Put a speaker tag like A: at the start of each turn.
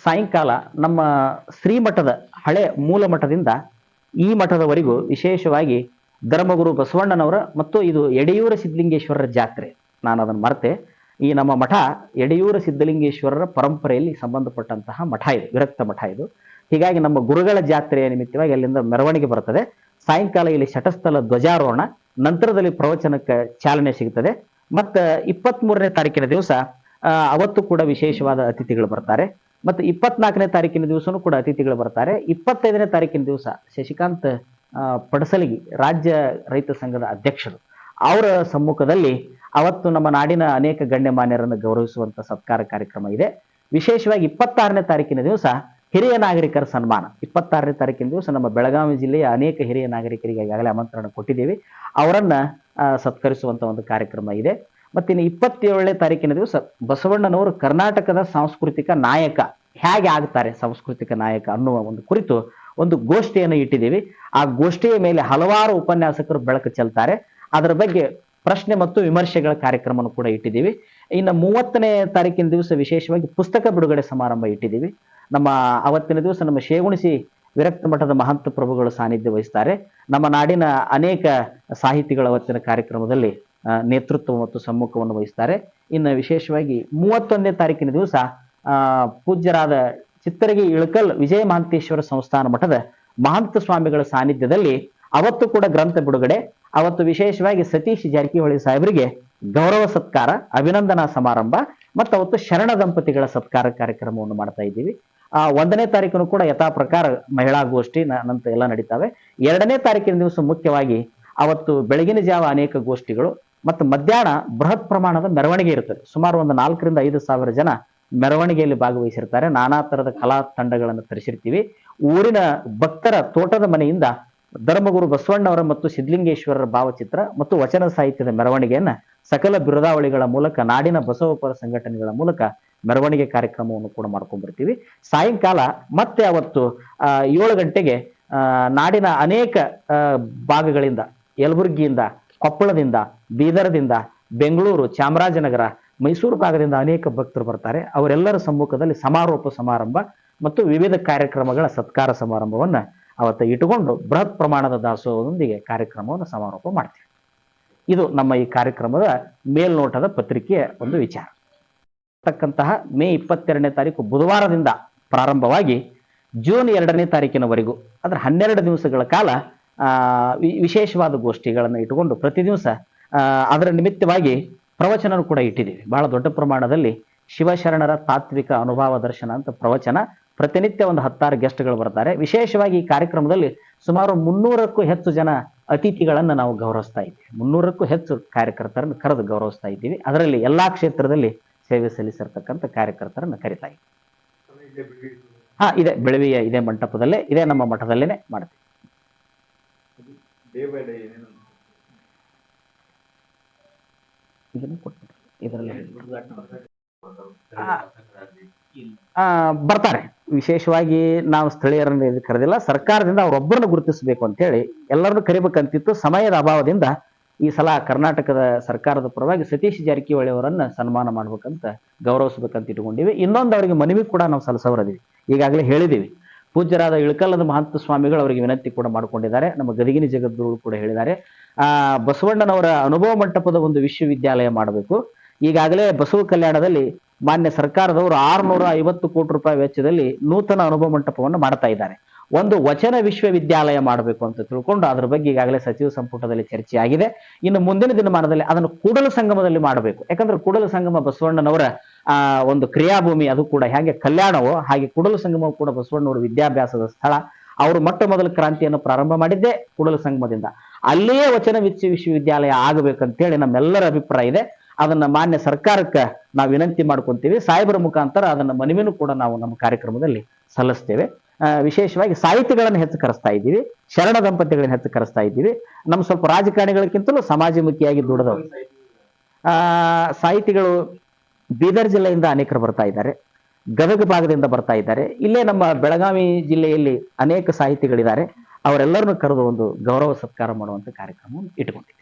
A: ಸಾಯಂಕಾಲ ನಮ್ಮ ಶ್ರೀಮಠದ ಹಳೆ ಮೂಲ ಮಠದಿಂದ ಈ ಮಠದವರೆಗೂ ವಿಶೇಷವಾಗಿ ಧರ್ಮಗುರು ಬಸವಣ್ಣನವರ ಮತ್ತು ಇದು ಎಡೆಯೂರ ಸಿದ್ಧಲಿಂಗೇಶ್ವರರ ಜಾತ್ರೆ. ನಾನು ಅದನ್ನು ಮರೆತೆ. ಈ ನಮ್ಮ ಮಠ ಎಡೆಯೂರ ಸಿದ್ಧಲಿಂಗೇಶ್ವರರ ಪರಂಪರೆಯಲ್ಲಿ ಸಂಬಂಧಪಟ್ಟಂತಹ ಮಠ ಇದು, ವಿರಕ್ತ ಮಠ ಇದು. ಹೀಗಾಗಿ ನಮ್ಮ ಗುರುಗಳ ಜಾತ್ರೆಯ ನಿಮಿತ್ತವಾಗಿ ಅಲ್ಲಿಂದ ಮೆರವಣಿಗೆ ಬರ್ತದೆ ಸಾಯಂಕಾಲ ಇಲ್ಲಿ ಶಟಸ್ಥಲ ಧ್ವಜಾರೋಹಣ, ನಂತರದಲ್ಲಿ ಪ್ರವಚನಕ್ಕೆ ಚಾಲನೆ ಸಿಗುತ್ತದೆ ಮತ್ತು ಇಪ್ಪತ್ತ್ ಮೂರನೇ ತಾರೀಕಿನ ದಿವಸ ಅವತ್ತು ಕೂಡ ವಿಶೇಷವಾದ ಅತಿಥಿಗಳು ಬರ್ತಾರೆ. ಮತ್ತು ಇಪ್ಪತ್ನಾಲ್ಕನೇ ತಾರೀಕಿನ ದಿವಸನೂ ಕೂಡ ಅತಿಥಿಗಳು ಬರ್ತಾರೆ. ಇಪ್ಪತ್ತೈದನೇ ತಾರೀಕಿನ ದಿವಸ ಶಶಿಕಾಂತ್ ಪಡಸಲಗಿ ರಾಜ್ಯ ರೈತ ಸಂಘದ ಅಧ್ಯಕ್ಷರು. ಅವರ ಸಮ್ಮುಖದಲ್ಲಿ ಅವತ್ತು ನಮ್ಮ ನಾಡಿನ ಅನೇಕ ಗಣ್ಯಮಾನ್ಯರನ್ನು ಗೌರವಿಸುವಂಥ ಸತ್ಕಾರ ಕಾರ್ಯಕ್ರಮ ಇದೆ. ವಿಶೇಷವಾಗಿ ಇಪ್ಪತ್ತಾರನೇ ತಾರೀಕಿನ ದಿವಸ ಹಿರಿಯ ನಾಗರಿಕರ ಸನ್ಮಾನ. ಇಪ್ಪತ್ತಾರನೇ ತಾರೀಕಿನ ದಿವಸ ನಮ್ಮ ಬೆಳಗಾವಿ ಜಿಲ್ಲೆಯ ಅನೇಕ ಹಿರಿಯ ನಾಗರಿಕರಿಗೆ ಈಗಾಗಲೇ ಆಮಂತ್ರಣ ಕೊಟ್ಟಿದ್ದೀವಿ. ಅವರನ್ನ ಸತ್ಕರಿಸುವಂಥ ಒಂದು ಕಾರ್ಯಕ್ರಮ ಇದೆ. ಮತ್ತಿನ್ನು ಇಪ್ಪತ್ತೇಳನೇ ತಾರೀಕಿನ ದಿವಸ ಬಸವಣ್ಣನವರು ಕರ್ನಾಟಕದ ಸಾಂಸ್ಕೃತಿಕ ನಾಯಕ. ಹೇಗೆ ಆಗ್ತಾರೆ ಸಾಂಸ್ಕೃತಿಕ ನಾಯಕ ಅನ್ನುವ ಒಂದು ಕುರಿತು ಒಂದು ಗೋಷ್ಠಿಯನ್ನು ಇಟ್ಟಿದ್ದೀವಿ. ಆ ಗೋಷ್ಠಿಯ ಮೇಲೆ ಹಲವಾರು ಉಪನ್ಯಾಸಕರು ಬೆಳಕು ಚೆಲ್ತಾರೆ. ಅದರ ಬಗ್ಗೆ ಪ್ರಶ್ನೆ ಮತ್ತು ವಿಮರ್ಶೆಗಳ ಕಾರ್ಯಕ್ರಮವನ್ನು ಕೂಡ ಇಟ್ಟಿದ್ದೀವಿ. ಇನ್ನು ಮೂವತ್ತನೇ ತಾರೀಕಿನ ದಿವಸ ವಿಶೇಷವಾಗಿ ಪುಸ್ತಕ ಬಿಡುಗಡೆ ಸಮಾರಂಭ ಇಟ್ಟಿದ್ದೀವಿ. ನಮ್ಮ ಅವತ್ತಿನ ದಿವಸ ನಮ್ಮ ಶೇಗುಣಿಸಿ ವಿರಕ್ತ ಮಠದ ಮಹಂತ ಪ್ರಭುಗಳು ಸಾನ್ನಿಧ್ಯ ವಹಿಸ್ತಾರೆ. ನಮ್ಮ ನಾಡಿನ ಅನೇಕ ಸಾಹಿತಿಗಳ ಅವತ್ತಿನ ಕಾರ್ಯಕ್ರಮದಲ್ಲಿ ನೇತೃತ್ವ ಮತ್ತು ಸಮ್ಮುಖವನ್ನು ವಹಿಸ್ತಾರೆ. ಇನ್ನು ವಿಶೇಷವಾಗಿ ಮೂವತ್ತೊಂದನೇ ತಾರೀಕಿನ ದಿವಸ ಪೂಜ್ಯರಾದ ಚಿತ್ತರಗಿ ಇಳಕಲ್ ವಿಜಯ ಮಹಾಂತೇಶ್ವರ ಸಂಸ್ಥಾನ ಮಠದ ಮಹಂತ ಸ್ವಾಮಿಗಳ ಸಾನ್ನಿಧ್ಯದಲ್ಲಿ ಅವತ್ತು ಕೂಡ ಗ್ರಂಥ ಬಿಡುಗಡೆ. ಅವತ್ತು ವಿಶೇಷವಾಗಿ ಸತೀಶ್ ಜಾರಕಿಹೊಳಿ ಸಾಹೇಬರಿಗೆ ಗೌರವ ಸತ್ಕಾರ, ಅಭಿನಂದನಾ ಸಮಾರಂಭ ಮತ್ತು ಅವತ್ತು ಶರಣ ದಂಪತಿಗಳ ಸತ್ಕಾರ ಕಾರ್ಯಕ್ರಮವನ್ನು ಮಾಡ್ತಾ ಇದ್ದೀವಿ. ಆ, ಒಂದನೇ ತಾರೀಕನು ಕೂಡ ಯಥಾ ಪ್ರಕಾರ ಮಹಿಳಾ ಗೋಷ್ಠಿ ನಂತ ನಂತರ ಎಲ್ಲ ನಡೀತಾವೆ. ಎರಡನೇ ತಾರೀಕಿನ ದಿವಸ ಮುಖ್ಯವಾಗಿ ಅವತ್ತು ಬೆಳಗಿನ ಜಾವ ಅನೇಕ ಗೋಷ್ಠಿಗಳು ಮತ್ತು ಮಧ್ಯಾಹ್ನ ಬೃಹತ್ ಪ್ರಮಾಣದ ಮೆರವಣಿಗೆ ಇರುತ್ತದೆ ಸುಮಾರು ಒಂದು ನಾಲ್ಕರಿಂದ ಐದು ಸಾವಿರ ಜನ ಮೆರವಣಿಗೆಯಲ್ಲಿ ಭಾಗವಹಿಸಿರ್ತಾರೆ. ನಾನಾ ತರದ ಕಲಾ ತಂಡಗಳನ್ನು ತರಿಸಿರ್ತೀವಿ. ಊರಿನ ಭಕ್ತರ ತೋಟದ ಮನೆಯಿಂದ ಧರ್ಮಗುರು ಬಸವಣ್ಣವರ ಮತ್ತು ಸಿದ್ಧಲಿಂಗೇಶ್ವರರ ಭಾವಚಿತ್ರ ಮತ್ತು ವಚನ ಸಾಹಿತ್ಯದ ಮೆರವಣಿಗೆಯನ್ನು ಸಕಲ ಬಿರುದಾವಳಿಗಳ ಮೂಲಕ, ನಾಡಿನ ಬಸವಪರ ಸಂಘಟನೆಗಳ ಮೂಲಕ ಮೆರವಣಿಗೆ ಕಾರ್ಯಕ್ರಮವನ್ನು ಕೂಡ ಮಾಡ್ಕೊಂಡ್ಬಿಡ್ತೀವಿ ಸಾಯಂಕಾಲ ಮತ್ತೆ ಅವತ್ತು ಏಳು ಗಂಟೆಗೆ ನಾಡಿನ ಅನೇಕ ಭಾಗಗಳಿಂದ, ಯಲಬುರ್ಗಿಯಿಂದ ಕೊಪ್ಪಳದಿಂದ, ಬೀದರದಿಂದ, ಬೆಂಗಳೂರು, ಚಾಮರಾಜನಗರ, ಮೈಸೂರು ಭಾಗದಿಂದ ಅನೇಕ ಭಕ್ತರು ಬರ್ತಾರೆ. ಅವರೆಲ್ಲರ ಸಮ್ಮುಖದಲ್ಲಿ ಸಮಾರೋಪ ಸಮಾರಂಭ ಮತ್ತು ವಿವಿಧ ಕಾರ್ಯಕ್ರಮಗಳ ಸತ್ಕಾರ ಸಮಾರಂಭವನ್ನು ಅವತ್ತು ಇಟ್ಟುಕೊಂಡು ಬೃಹತ್ ಪ್ರಮಾಣದ ದಾಸೋಹದೊಂದಿಗೆ ಕಾರ್ಯಕ್ರಮವನ್ನು ಸಮಾರೋಪ ಮಾಡ್ತೀವಿ. ಇದು ನಮ್ಮ ಈ ಕಾರ್ಯಕ್ರಮದ ಮೇಲ್ನೋಟದ ಪತ್ರಿಕೆಯ ಒಂದು ವಿಚಾರ. ತಕ್ಕಂತಹ ಮೇ ಇಪ್ಪತ್ತೆರಡನೇ ತಾರೀಕು ಬುಧವಾರದಿಂದ ಪ್ರಾರಂಭವಾಗಿ ಜೂನ್ ಎರಡನೇ ತಾರೀಕಿನವರೆಗೂ, ಅಂದ್ರೆ ಹನ್ನೆರಡು ದಿವಸಗಳ ಕಾಲ ವಿಶೇಷವಾದ ಗೋಷ್ಠಿಗಳನ್ನು ಇಟ್ಟುಕೊಂಡು ಪ್ರತಿ ದಿವಸ ಅದರ ನಿಮಿತ್ತವಾಗಿ ಪ್ರವಚನ ಕೂಡ ಇಟ್ಟಿದ್ದೀವಿ. ಬಹಳ ದೊಡ್ಡ ಪ್ರಮಾಣದಲ್ಲಿ ಶಿವಶರಣರ ತಾತ್ವಿಕ ಅನುಭವ ದರ್ಶನ ಅಂತ ಪ್ರವಚನ ಪ್ರತಿನಿತ್ಯ ಒಂದು ಹತ್ತಾರು ಗೆಸ್ಟ್ಗಳು ಬರ್ತಾರೆ. ವಿಶೇಷವಾಗಿ ಈ ಕಾರ್ಯಕ್ರಮದಲ್ಲಿ ಸುಮಾರು ಮುನ್ನೂರಕ್ಕೂ ಹೆಚ್ಚು ಜನ ಅತಿಥಿಗಳನ್ನು ನಾವು ಗೌರವಿಸ್ತಾ ಇದ್ದೀವಿ. ಮುನ್ನೂರಕ್ಕೂ ಹೆಚ್ಚು ಕಾರ್ಯಕರ್ತರನ್ನು ಕರೆದು ಗೌರವಿಸ್ತಾ ಇದ್ದೀವಿ. ಅದರಲ್ಲಿ ಎಲ್ಲಾ ಕ್ಷೇತ್ರದಲ್ಲಿ ಸೇವೆ ಸಲ್ಲಿಸಿರ್ತಕ್ಕಂಥ ಕಾರ್ಯಕರ್ತರನ್ನು ಕರಿತಾ ಇದ್ದೀವಿ. ಹಾ, ಇದೆ. ಬೆಳವಿಯ ಇದೇ ಮಂಟಪದಲ್ಲೇ, ಇದೇ ನಮ್ಮ ಮಠದಲ್ಲೇನೆ ಮಾಡ್ತೀವಿ.
B: ಡೇ ಬೈ ಡೇ ಏನೇನು
A: ಬರ್ತಾರೆ. ವಿಶೇಷವಾಗಿ ನಾವು ಸ್ಥಳೀಯರನ್ನು ಕರೆದಿಲ್ಲ. ಸರ್ಕಾರದಿಂದ ಅವರೊಬ್ಬರನ್ನು ಗುರುತಿಸಬೇಕು ಅಂತೇಳಿ ಎಲ್ಲರನ್ನು ಕರಿಬೇಕಂತಿತ್ತು. ಸಮಯದ ಅಭಾವದಿಂದ ಈ ಸಲ ಕರ್ನಾಟಕದ ಸರ್ಕಾರದ ಪರವಾಗಿ ಸತೀಶ್ ಜಾರಕಿಹೊಳಿ ಅವರನ್ನ ಸನ್ಮಾನ ಮಾಡ್ಬೇಕಂತ ಗೌರವಿಸ್ಬೇಕಂತ ಇಟ್ಕೊಂಡಿವಿ ಇನ್ನೊಂದು ಅವರಿಗೆ ಮನವಿ ಕೂಡ ನಾವು ಸಲ್ಲಿಸೋರದೀವಿ ಈಗಾಗಲೇ ಹೇಳಿದ್ದೀವಿ ಪೂಜ್ಯರಾದ ಇಳಕಲ್ಲದ ಮಹಂತ ಸ್ವಾಮಿಗಳು ಅವರಿಗೆ ವಿನಂತಿ ಕೂಡ ಮಾಡಿಕೊಂಡಿದ್ದಾರೆ. ನಮ್ಮ ಗದಗಿನಿ ಜಗದ್ಗುರು ಕೂಡ ಹೇಳಿದ್ದಾರೆ. ಆ, ಬಸವಣ್ಣನವರ ಅನುಭವ ಮಂಟಪದ ಒಂದು ವಿಶ್ವವಿದ್ಯಾಲಯ ಮಾಡಬೇಕು. ಈಗಾಗಲೇ ಬಸವ ಕಲ್ಯಾಣದಲ್ಲಿ ಮಾನ್ಯ ಸರ್ಕಾರದವರು ಆರುನೂರ ಐವತ್ತು ಕೋಟಿ ರೂಪಾಯಿ ವೆಚ್ಚದಲ್ಲಿ ನೂತನ ಅನುಭವ ಮಂಟಪವನ್ನು ಮಾಡ್ತಾ ಇದ್ದಾರೆ. ಒಂದು ವಚನ ವಿಶ್ವವಿದ್ಯಾಲಯ ಮಾಡಬೇಕು ಅಂತ ತಿಳ್ಕೊಂಡು ಅದ್ರ ಬಗ್ಗೆ ಈಗಾಗಲೇ ಸಚಿವ ಸಂಪುಟದಲ್ಲಿ ಚರ್ಚೆ ಆಗಿದೆ ಇನ್ನು ಮುಂದಿನ ದಿನಮಾನದಲ್ಲಿ ಅದನ್ನು ಕೂಡಲ ಸಂಗಮದಲ್ಲಿ ಮಾಡಬೇಕು. ಯಾಕಂದ್ರೆ ಕೂಡಲ ಸಂಗಮ ಬಸವಣ್ಣನವರ ಆ, ಒಂದು ಕ್ರಿಯಾಭೂಮಿ ಅದು ಕೂಡ ಹೇಗೆ ಕಲ್ಯಾಣವೋ ಹಾಗೆ ಕೂಡಲ ಸಂಗಮವು ಕೂಡ ಬಸವಣ್ಣನವರ ವಿದ್ಯಾಭ್ಯಾಸದ ಸ್ಥಳ. ಅವರು ಮೊಟ್ಟ ಮೊದಲ ಕ್ರಾಂತಿಯನ್ನು ಪ್ರಾರಂಭ ಮಾಡಿದ್ದೇ ಕೂಡಲ ಸಂಗಮದಿಂದ. ಅಲ್ಲಿಯೇ ವಚನ ವಿಶ್ವ ವಿಶ್ವವಿದ್ಯಾಲಯ ಆಗಬೇಕಂತೇಳಿ ನಮ್ಮೆಲ್ಲರ ಅಭಿಪ್ರಾಯ ಇದೆ. ಅದನ್ನ ಮಾನ್ಯ ಸರ್ಕಾರಕ್ಕೆ ನಾವು ವಿನಂತಿ ಮಾಡ್ಕೊಂತೀವಿ. ಸಾಹೇಬರ ಮುಖಾಂತರ ಅದನ್ನ ಮನವಿನೂ ಕೂಡ ನಾವು ನಮ್ಮ ಕಾರ್ಯಕ್ರಮದಲ್ಲಿ ಸಲ್ಲಿಸ್ತೇವೆ. ವಿಶೇಷವಾಗಿ ಸಾಹಿತಿಗಳನ್ನು ಹೆಚ್ಚು ಕರೆಸ್ತಾ ಇದ್ದೀವಿ. ಶರಣ ದಂಪತಿಗಳನ್ನು ಹೆಚ್ಚು ಕರೆಸ್ತಾ ಇದ್ದೀವಿ. ನಮ್ಮ ಸ್ವಲ್ಪ ರಾಜಕಾರಣಿಗಳಿಗಿಂತಲೂ ಸಮಾಜಮುಖಿಯಾಗಿ ದುಡಿದವರು. ಆ, ಸಾಹಿತಿಗಳು ಬೀದರ್ ಜಿಲ್ಲೆಯಿಂದ ಅನೇಕರು ಬರ್ತಾ ಇದ್ದಾರೆ. ಗದಗ ಭಾಗದಿಂದ ಬರ್ತಾ ಇದ್ದಾರೆ. ಇಲ್ಲೇ ನಮ್ಮ ಬೆಳಗಾವಿ ಜಿಲ್ಲೆಯಲ್ಲಿ ಅನೇಕ ಸಾಹಿತಿಗಳಿದ್ದಾರೆ. ಅವರೆಲ್ಲರನ್ನು ಕರೆದು ಒಂದು ಗೌರವ ಸತ್ಕಾರ ಮಾಡುವಂತ ಕಾರ್ಯಕ್ರಮವನ್ನು ಇಟ್ಟುಕೊಂಡಿದ್ದೀವಿ.